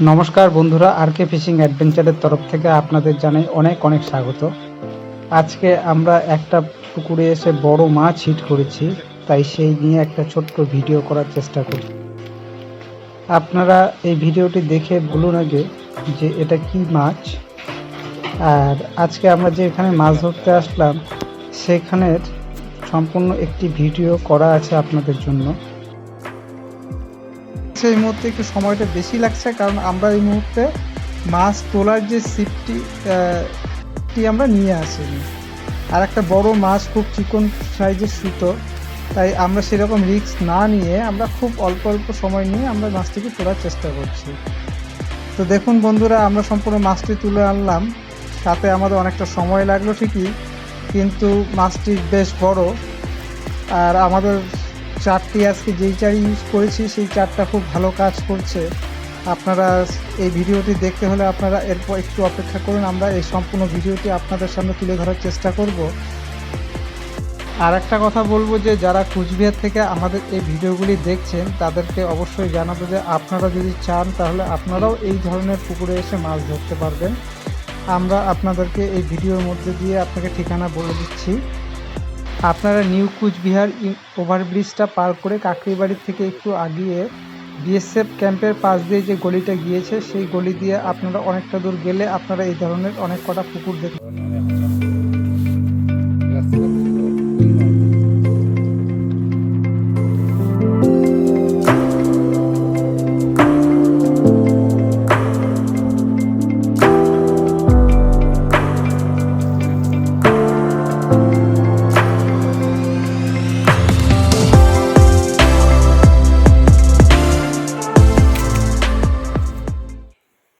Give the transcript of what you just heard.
নমস্কার বন্ধুরা, আর কে ফিশিং অ্যাডভেঞ্চারের তরফ থেকে আপনাদের জানাই অনেক অনেক স্বাগত। আজকে আমরা একটা পুকুরে এসে বড় মাছ হিট করেছি, তাই সেই নিয়ে একটা ছোট্ট ভিডিও করার চেষ্টা করি। আপনারা এই ভিডিওটি দেখে বলুন আগে যে এটা কি মাছ। আর আজকে আমরা যে এখানে মাছ ধরতে আসলাম, সেখানের সম্পূর্ণ একটি ভিডিও করা আছে আপনাদের জন্য। সেই মুহূর্তে একটু সময়টা বেশি লাগছে, কারণ আমরা এই মুহূর্তে মাছ তোলার যে সিপটি টি আমরা নিয়ে আসিনি। আর একটা বড় মাছ খুব চিকন সাইজের সুতো, তাই আমরা সেরকম রিস্ক না নিয়ে আমরা খুব অল্প অল্প সময় নিয়ে আমরা মাছটিকে তোলার চেষ্টা করছি। তো দেখুন বন্ধুরা, আমরা সম্পূর্ণ মাছটি তুলে আনলাম। সাথে আমাদের অনেকটা সময় লাগল ঠিকই, কিন্তু মাছটি বেশ বড়। আর আমাদের চারটি আজকে যেই চার ইউজ করেছি, সেই চারটা খুব ভালো কাজ করছে। আপনারা এই ভিডিওটি দেখতে হলে আপনারা এরপর একটু অপেক্ষা করুন, আমরা এই সম্পূর্ণ ভিডিওটি আপনাদের সামনে তুলে ধরার চেষ্টা করব। আর একটা কথা বলব যে, যারা কুচবিহার থেকে আমাদের এই ভিডিওগুলি দেখছেন, তাদেরকে অবশ্যই জানাব যে, আপনারা যদি চান, তাহলে আপনারাও এই ধরনের পুকুরে এসে মাছ ধরতে পারবেন। আমরা আপনাদেরকে এই ভিডিওর মধ্যে দিয়ে আপনাকে ঠিকানা বলে দিচ্ছি। আপনারা নিউ কুচবিহার ওভারব্রিজটা পার করে কাকরিবাড়ি থেকে একটু আগিয়ে বিএসএফ ক্যাম্পের পাশ দিয়ে যে গলিটা গিয়েছে, সেই গলি দিয়ে আপনারা অনেকটা দূর গেলে আপনারা এই ধরনের অনেক কটা পুকুর দেখবেন